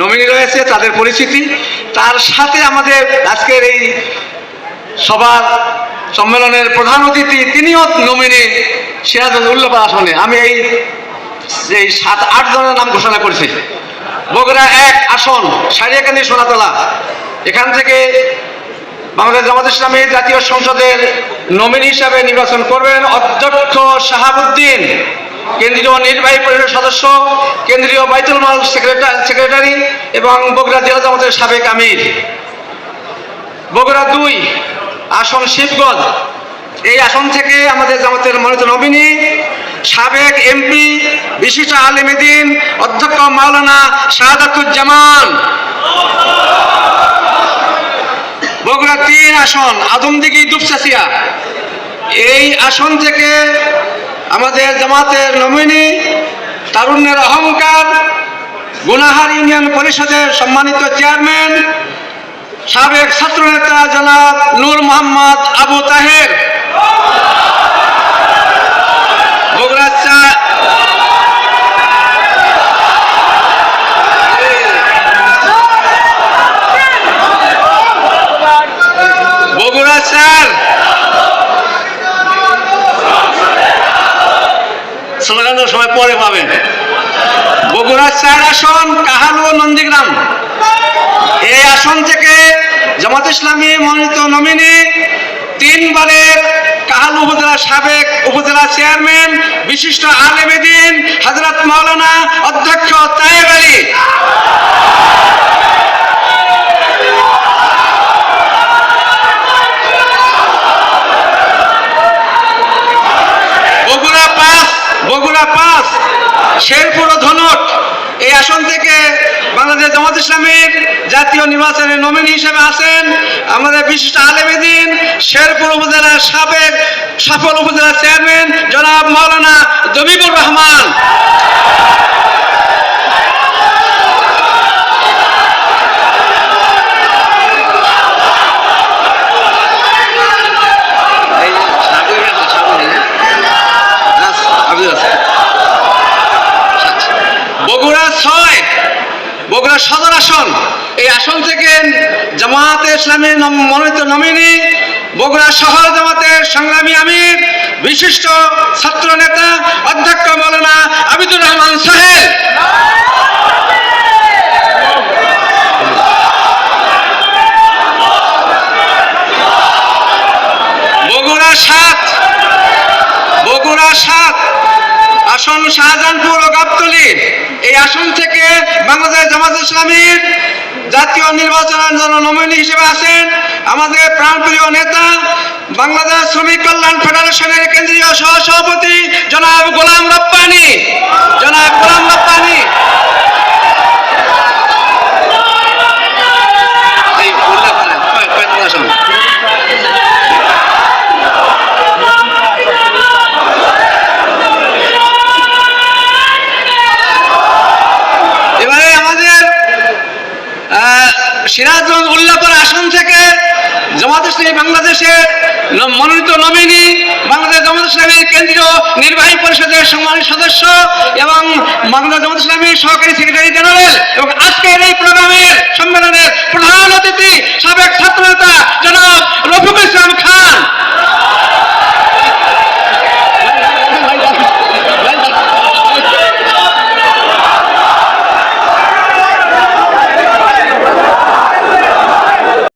Nominee রয়েছে, তাদের পরিচিতি। তার সাথে আমাদের আজকের এই সবার সম্মেলনের প্রধান অতিথি, তিনিও নমিনি সিরাজগঞ্জ উল্লাপাড়া আসনে। আমি এই এই সাত, আট জনের নাম ঘোষণা করেছি। বগুড়া এক আসন, সারিয়াকান্দি, সোনাতলা। এখান থেকে বাংলাদেশ জামাত ইসলামী জাতীয় সংসদের নমিনি হিসাবে নির্বাচন করবেন অধ্যক্ষ শাহাবুদ্দিন। কেন্দ্রীয় নির্বাহী পরিষদের সদস্য, কেন্দ্রীয় বাইতুল মাল সেক্রেটারি সেক্রেটারি এবং বগুড়া জেলা জামাতের সাবেক আমির। বগুড়া দুই, আসন শিবগঞ্জ। এই আসন থেকে আমাদের জামাতের মনোনীত নমিনী সাবেক এমপি বিশিষ্ট আলিমেদিন অধ্যক্ষ মাওলানা শাহাদাতুজ্জামান বগুড়া তিন আসন, আদমদিঘি দুপচাচিয়া এই আসন থেকে আমাদের জামাতের নমিনি, তারুণ্যের অহংকার, গুনাহার ইউনিয়ন পরিষদের সম্মানিত চেয়ারম্যান, সাবেক ছাত্রনেতা জনাব নূর মোহাম্মদ আবু তাহের। স্লোগানের সময় পরে পাবেন। বগুড়া চার আসন, কাহালু ও নন্দীগ্রাম। এই আসন থেকে জামাত ইসলামী মনোনীত নমিনি তিনবারের কাহালু উপজেলা সাবেক উপজেলা চেয়ারম্যান, বিশিষ্ট আলেমেদিন হজরত মাওলানা অধ্যক্ষ তায়েব আলী। শেরপুর ও ধনট, এই আসন থেকে বাংলাদেশ জামাত ইসলামীর জাতীয় নির্বাচনের নমিনি হিসেবে আছেন আমাদের বিশিষ্ট আলেমেদিন শেরপুর উপজেলার সাবেক সফল উপজেলা চেয়ারম্যান জনাব মাওলানা জবিবুর রহমান। বগুড়া সদর আসন। এই আসন থেকে জামাতে ইসলামী মনোনীত নমিনি বগুড়া শহর জামাতের সংগ্রামী আমির, বিশিষ্ট ছাত্র নেতা অধ্যক্ষ মৌলানা আবিদুর রহমান সাহেব। বগুড়া সাত বগুড়া সাত। আসন শাহজাহানপুর ও গাবতলি এই আসন থেকে বাংলাদেশ জামাত ইসলামীর জাতীয় নির্বাচনের জন্য নমিনি হিসেবে আছেন আমাদের প্রাণপ্রিয় নেতা বাংলাদেশ শ্রমিক কল্যাণ ফেডারেশনের কেন্দ্রীয় সহ সভাপতি জনাব গোলাম বাংলাদেশের মনোনীত নমিনি, বাংলাদেশ জামাত ইসলামীর কেন্দ্রীয় নির্বাহী পরিষদের সম্মানিত সদস্য এবং বাংলাদেশ জামাত ইসলামীর সহকারী সেক্রেটারি জেনারেল এবং আজকের এই প্রোগ্রামের সম্মেলনের প্রধান অতিথি সাবেক ছাত্র